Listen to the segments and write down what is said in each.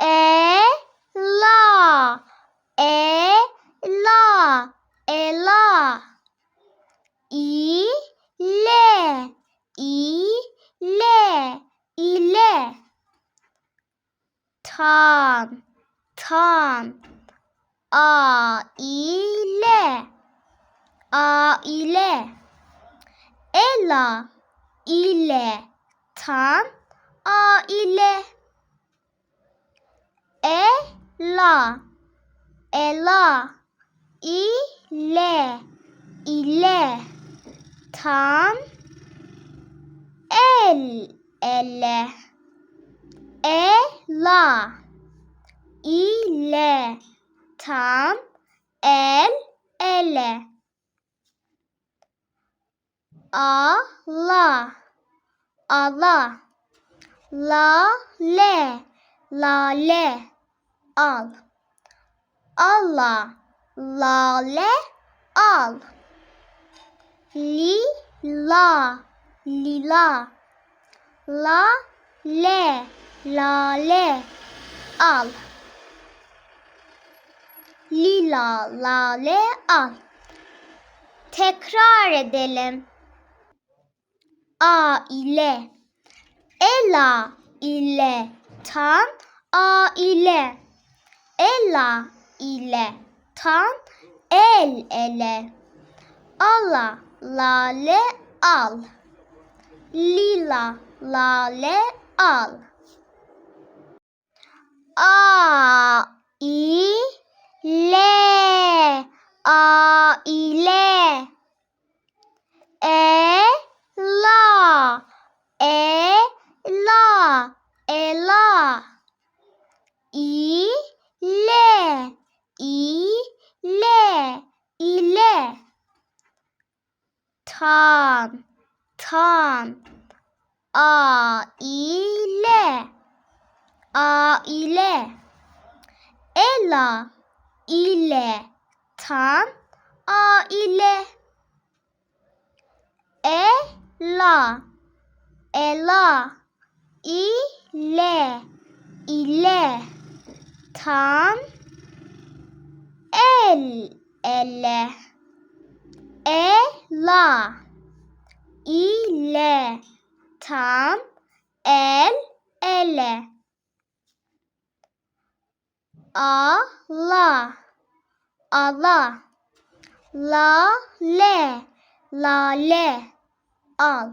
E la. E la. E la. İ le. İ le. İle. Tan. Tan. A ile a ile ela ile tan. A ile Ela. Ela. İle. İle. Tan. El. Ele. Ela. İle. Tan. El. Ele. Allah Allah La le La le Al. Allah La le Al. Li la Lila. La le La le Al. Lila lale al. Tekrar edelim. A ile. Ela ile. Tan a ile Ela ile tan el ele. Ala lale al. Lila lale al. A i le. Aile e la. E la. Ela i le i le ile tan. Tan. A ile a ile ela. İle. Tan. Aile. E la ela. İle. İle. Tan. El. Ele. E la. İle tan el ele Allah Allah La le La le Al.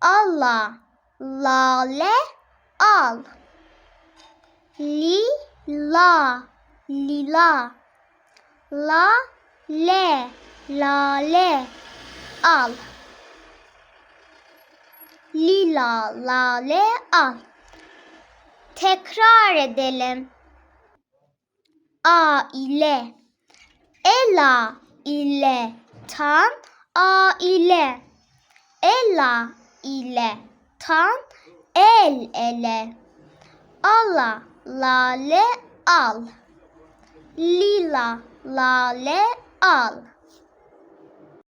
Allah La le Al. Li la. Lila La. Le La le Al. Lila la le al. Tekrar edelim. A ile. Ela ile. Tan a ile. Ela ile. Tan el ele. Ala lale al. Lila lale al